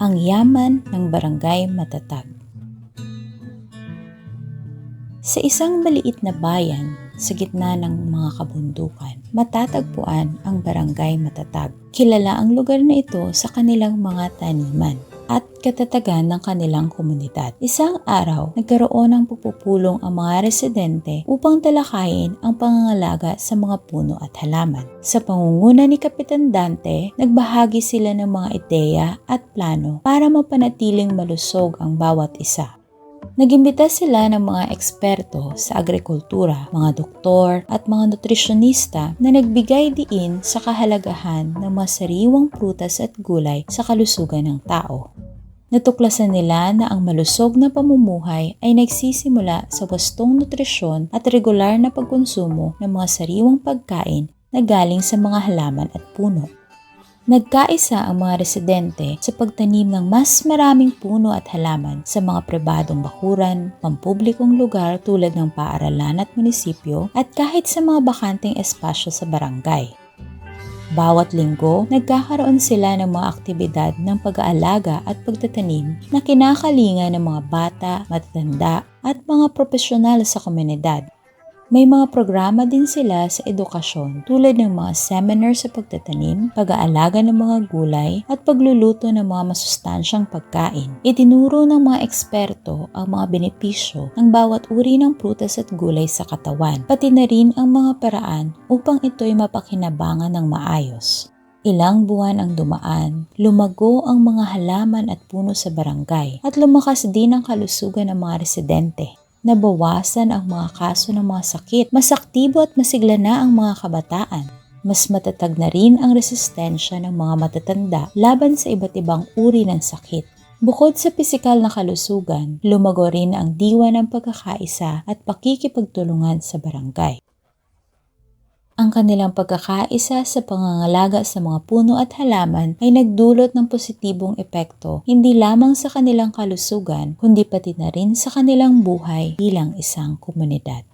Ang yaman ng barangay matatag. Sa isang maliit na bayan, sa gitna ng mga kabundukan, matatagpuan ang barangay matatag. Kilala ang lugar na ito sa kanilang mga taniman at katatagan ng kanilang komunidad. Isang araw, nagkaroon ng pupupulong ang mga residente upang talakayin ang pangangalaga sa mga puno at halaman. Sa pangunguna ni Kapitan Dante, nagbahagi sila ng mga ideya at plano para mapanatiling malusog ang bawat isa. Nagimbita sila ng mga eksperto sa agrikultura, mga doktor at mga nutrisyonista na nagbigay diin sa kahalagahan ng mga sariwang prutas at gulay sa kalusugan ng tao. Natuklasan nila na ang malusog na pamumuhay ay nagsisimula sa wastong nutrisyon at regular na pagkonsumo ng mga sariwang pagkain na galing sa mga halaman at puno. Nagkaisa ang mga residente sa pagtanim ng mas maraming puno at halaman sa mga pribadong bakuran, pampublikong lugar tulad ng paaralan at munisipyo at kahit sa mga bakanteng espasyo sa barangay. Bawat linggo, nagkakaroon sila ng mga aktibidad ng pag-aalaga at pagtatanim na kinakalinga ng mga bata, matatanda at mga profesional sa komunidad. May mga programa din sila sa edukasyon tulad ng mga seminar sa pagtatanim, pag-aalaga ng mga gulay at pagluluto ng mga masustansyang pagkain. Itinuro ng mga eksperto ang mga benepisyo ng bawat uri ng prutas at gulay sa katawan, pati na rin ang mga paraan upang ito'y mapakinabangan ng maayos. Ilang buwan ang dumaan, lumago ang mga halaman at puno sa barangay at lumakas din ang kalusugan ng mga residente nabawasan ang mga kaso ng mga sakit, mas aktibo at masigla na ang mga kabataan. Mas matatag na rin ang resistensya ng mga matatanda laban sa iba't ibang uri ng sakit. Bukod sa pisikal na kalusugan, lumago rin ang diwa ng pagkakaisa at pakikipagtulungan sa barangay. Ang kanilang pagkakaisa sa pangangalaga sa mga puno at halaman ay nagdulot ng positibong epekto hindi lamang sa kanilang kalusugan kundi pati na rin sa kanilang buhay bilang isang komunidad.